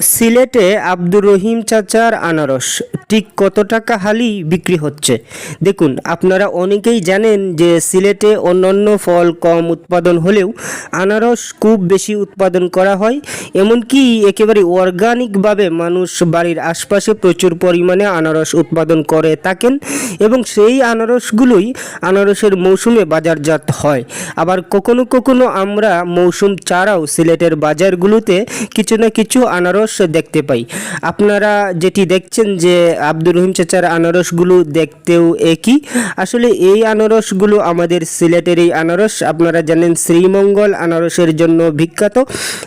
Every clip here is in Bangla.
সিলেটে আব্দুর রহিম চাচার আনারস। ঠিক কত টাকা হালি বিক্রি হচ্ছে? দেখুন, আপনারা অনেকেই জানেন যে সিলেটে অন্যান্য ফল কম উৎপাদন হলেও আনারস খুব বেশি উৎপাদন করা হয়। এমনকি একেবারে অর্গানিকভাবে মানুষ বাড়ির আশপাশে প্রচুর পরিমাণে আনারস উৎপাদন করে থাকেন এবং সেই আনারসগুলোই আনারসের মৌসুমে বাজারজাত হয়। আবার কখনো কখনো আমরা মৌসুম ছাড়াও সিলেটের বাজারগুলোতে কিছু না কিছু আনারস দেখতে পাই। আপনারা যেটি দেখছেন যে আব্দুর রহিম চাচার আনারসগুলো দেখতেও একই। আসলে এই আনারসগুলো আমাদের সিলেটের এই আনারস, আপনারা জানেন শ্রীমঙ্গল আনারসের জন্য বিখ্যাত।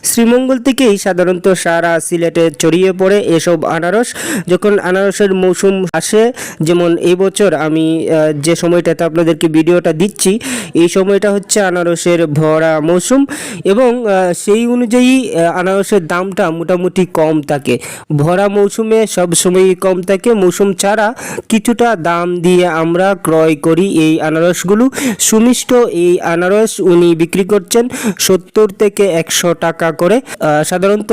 শ্রীমঙ্গল থেকেই সাধারণত সারা সিলেটে ছড়িয়ে পড়ে এসব আনারস। যখন আনারসের মৌসুম আসে, যেমন এই বছর আমি যে সময়টাতে আপনাদেরকে ভিডিওটা দিচ্ছি, এই সময়টা হচ্ছে আনারসের ভরা মৌসুম। এবং সেই অনুযায়ী আনারসের দামটা মোটামুটি কম থাকে। ভরা মৌসুমে সব সময়ই কম থাকে। মৌসুম ছাড়া কিছুটা দাম দিয়ে আমরা ক্রয় করি এই আনারসগুলো। সুমিষ্ট এই আনারস উনি বিক্রি করছেন সত্তর থেকে একশো টাকা করে। সাধারণত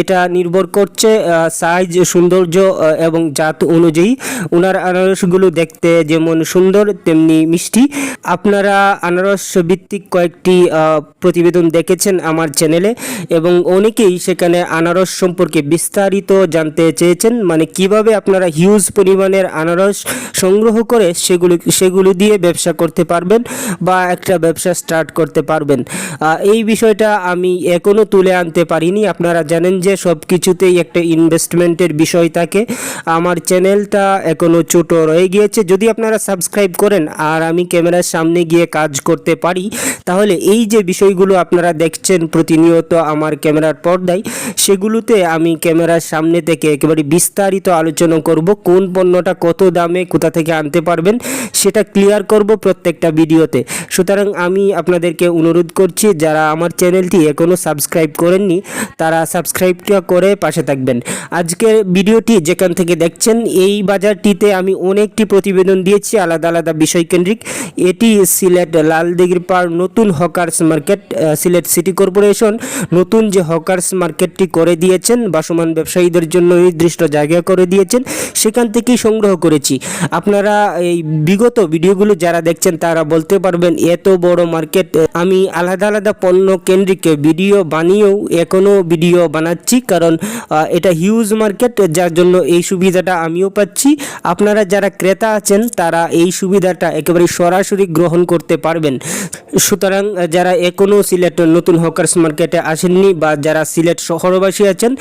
এটা নির্ভর করছে সাইজ সৌন্দর্য এবং জাত অনুযায়ী। ওনার আনারসগুলো দেখতে যেমন সুন্দর, তেমনি মিষ্টি। আপনারা আনারস ভিত্তিক কয়েকটি প্রতিবেদন দেখেছেন আমার চ্যানেলে, এবং অনেকেই সেখানে আনারস সম্পর্কে বিস্তারিত জানতে চেয়েছেন মানে কীভাবে আপনারা হিউজ পরিমাণের আনারস সংগ্রহ করে সেগুলো সেগুলো দিয়ে ব্যবসা করতে পারবেন বা একটা ব্যবসা স্টার্ট করতে পারবেন। এই বিষয়টা আমি এখনও তুলে আনতে পারিনি। আপনারা জানেন যে সব কিছুতেই একটা ইনভেস্টমেন্টের বিষয় থাকে। আমার চ্যানেলটা এখনও ছোট রয়ে গিয়েছে। যদি আপনারা সাবস্ক্রাইব করেন আর আমি ক্যামেরার সামনে গিয়ে কাজ করতে পারি, তাহলে এই যে বিষয়গুলো আপনারা দেখছেন প্রতিনিয়ত আমার ক্যামেরার পর্দায়, সেগুলোতে আমি ক্যামেরার সামনে থেকে একেবারে বিস্তারিত আলোচনা করব, কোন পণ্যটা কত দামে, কোথা থেকে আনতে পারবেন, সেটা ক্লিয়ার করব প্রত্যেকটা ভিডিওতে। সুতরাং আমি আপনাদেরকে অনুরোধ করছি, যারা আমার চ্যানেলটি এখনও সাবস্ক্রাইব করেননি, তারা সাবস্ক্রাইবটা করে পাশে থাকবেন। আজকের ভিডিওটি যেখান থেকে দেখছেন, এই বাজারটিতে আমি অনেকটি প্রতিবেদন দিয়েছি, আলাদা আলাদা বিষয়কেন্দ্রিক এটি সিলেট লালদিঘির পাড় নতুন hawkers market Sylhet city corporation. নতুন যে হকার্স মার্কেটটি করে দিয়েছেন, বাসমান ব্যবসায়ীদের জন্য নির্দিষ্ট জায়গা করে দিয়েছেন, সেখান থেকেই সংগ্রহ করেছি। আপনারা এই বিগত ভিডিওগুলো যারা দেখছেন, তারা বলতে পারবেন, এত বড় মার্কেট, আমি আলাদা আলাদা পণ্য কেন্দ্রিক ভিডিও বানিয়েও এখনও ভিডিও বানাচ্ছি, কারণ এটা হিউজ মার্কেট যার জন্য এই সুবিধাটা আমিও পাচ্ছি। আপনারা যারা ক্রেতা আছেন, তারা এই সুবিধাটা একেবারে সরাসরি গ্রহণ করতে পারবেন। সুতরাং, যারা এখনও সিলেট নতুন হকার্স মার্কেটে আসেননি, বা যারা সিলেট শহরবাসী আছেন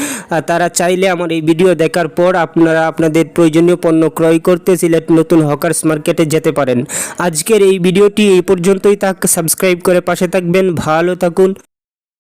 তারা চাইলে আমার এই ভিডিও দেখার পর আপনারা আপনাদের প্রয়োজনীয় পণ্য ক্রয় করতে সিলেট নতুন হকার্স মার্কেটে যেতে পারেন। আজকের এই ভিডিওটি এই পর্যন্তই থাক। সাবস্ক্রাইব করে পাশে থাকবেন। ভালো থাকুন।